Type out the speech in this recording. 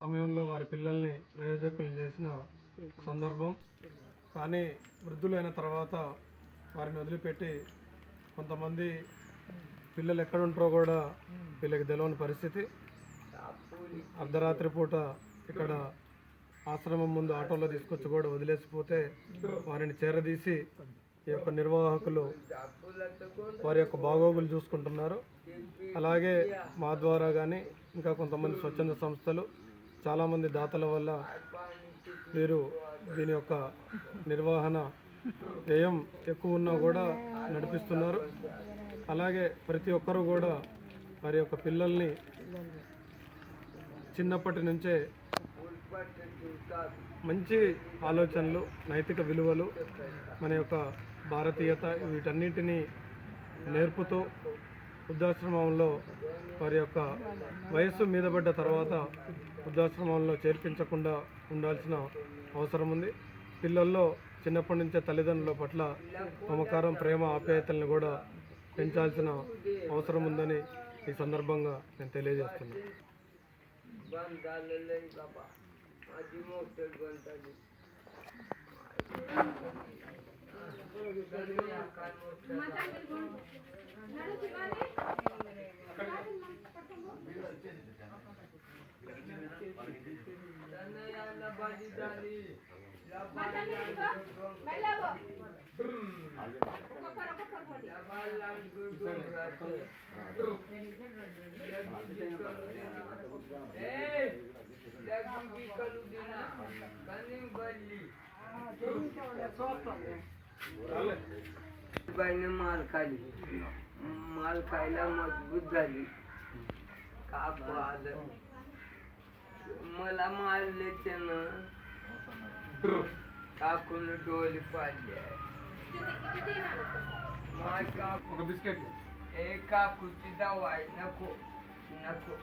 సమయంలో వారి పిల్లల్ని ప్రయోజకులు చేసిన సందర్భం. కానీ వృద్ధులైన తర్వాత వారిని వదిలిపెట్టి కొంతమంది పిల్లలు ఎక్కడ ఉంటారో కూడా వీళ్ళకి తెలియని పరిస్థితి. అర్ధరాత్రి పూట ఇక్కడ ఆశ్రమం ముందు ఆటోలో తీసుకొచ్చి కూడా వదిలేసిపోతే వారిని చేరదీసి ఈ యొక్క నిర్వాహకులు వారి యొక్క బాగోగులు చూసుకుంటున్నారు. అలాగే మా ద్వారా కానీ ఇంకా కొంతమంది స్వచ్ఛంద సంస్థలు చాలామంది దాతల వల్ల వీరు దీని యొక్క నిర్వహణ వ్యయం ఎక్కువ ఉన్నా కూడా నడిపిస్తున్నారు. అలాగే ప్రతి ఒక్కరూ కూడా వారి యొక్క పిల్లల్ని చిన్నప్పటి నుంచే మంచి ఆలోచనలు నైతిక విలువలు మన యొక్క భారతీయత వీటన్నిటినీ నేర్పుతూ వృద్ధాశ్రమంలో వారి యొక్క వయస్సు మీద పడ్డ తర్వాత వృద్ధాశ్రమంలో చేర్పించకుండా ఉండాల్సిన అవసరం ఉంది. పిల్లల్లో చిన్నప్పటి నుంచే తల్లిదండ్రుల పట్ల మమకారం ప్రేమ ఆప్యాయతలను కూడా పెంచాల్సిన అవసరం ఉందని ఈ సందర్భంగా నేను తెలియజేస్తున్నాను. आहे बाबा माझी मोटर बंद झाली त्यांना यायला बाजी झाली या बाईला या બાઈને માલ ખાધી માલ ખાયલા મજબૂત झाली કાકો आलं मला मारले त्यानं काकून डोली पाडली माय काकू बिस्किट ए काकूची दवाई नको नको